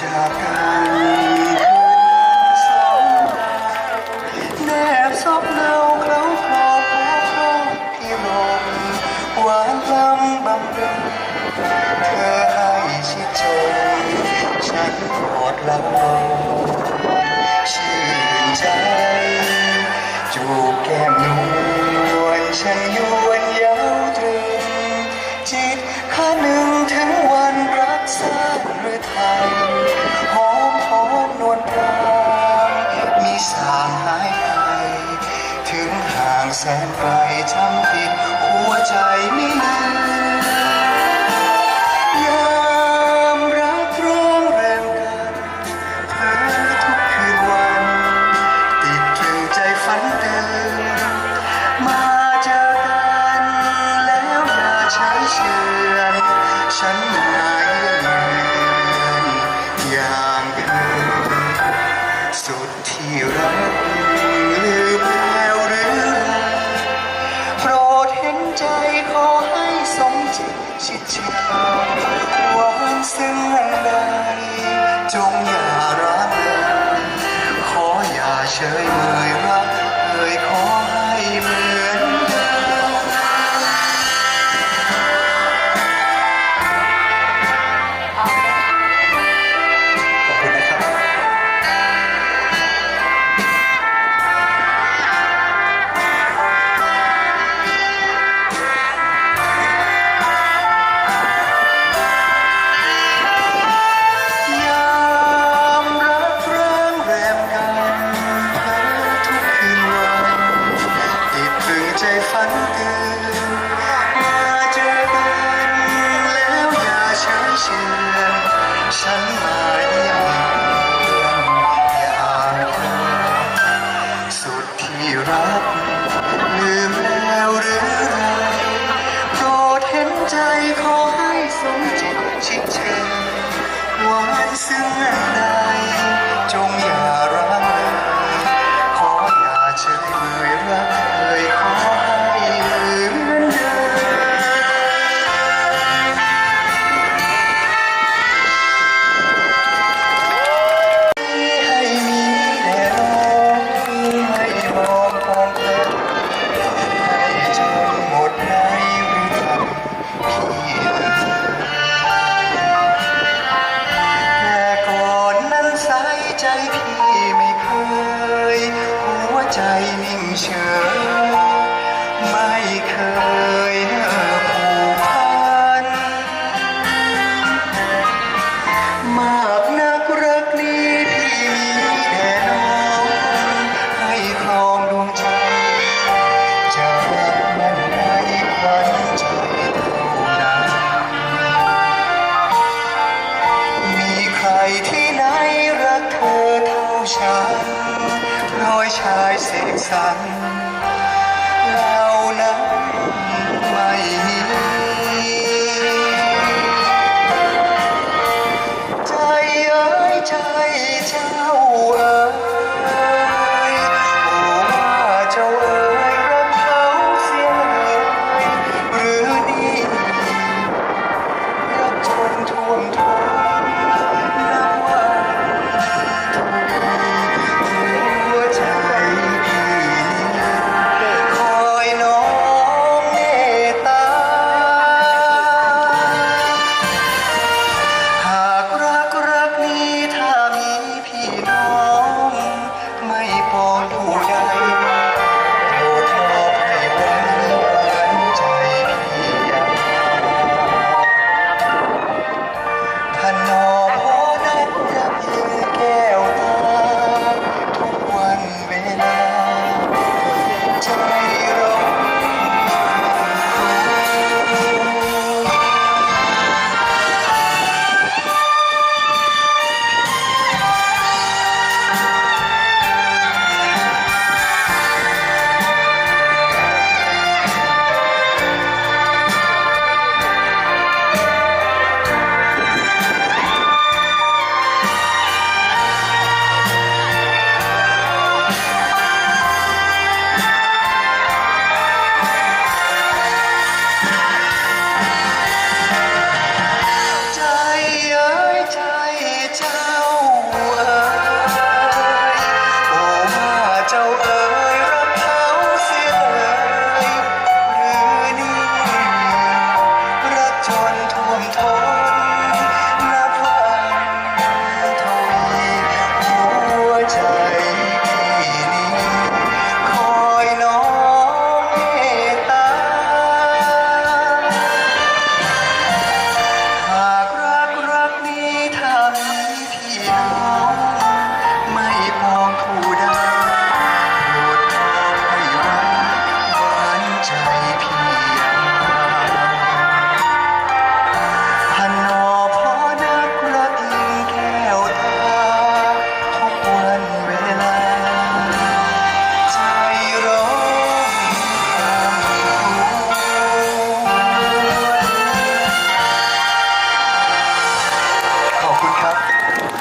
จากกันสองดาวแนบซบเงาเคล้าคลอหัวครอบพี่ลมหวานลำบำรุงเธอให้ชิดชมฉันกอดลับลงชื่นใจจูบแก้มนวลฉันยวนเย้าตรึงจิตข้าหนึ่งถึงวันรักษาหรือไทย แสนไกลจำผิดหัวใจไม่ลืมยามรักร้องแรมกันเธอทุกคืนวัน ติดตรึงใจฝันเตือนมาเจอกันแล้วอย่าใช้เชื่อฉัน ชิดเชื่อหวานซึ้งอันใดจงอย่าร้างเลยขออย่าเฉยเมย ลืมแล้วหรือไรโปรดเห็นใจขอให้สมจิตชิดเชิญหวานซึ้ง เคยผูกพัน มากนักรักนี้พี่มีแต่น้องให้ครองดวงใจ จะรักมันในขวัญใจเท่านั้นมีใครที่ไหนรักเธอเท่าฉันรอยชายเสกสรร my on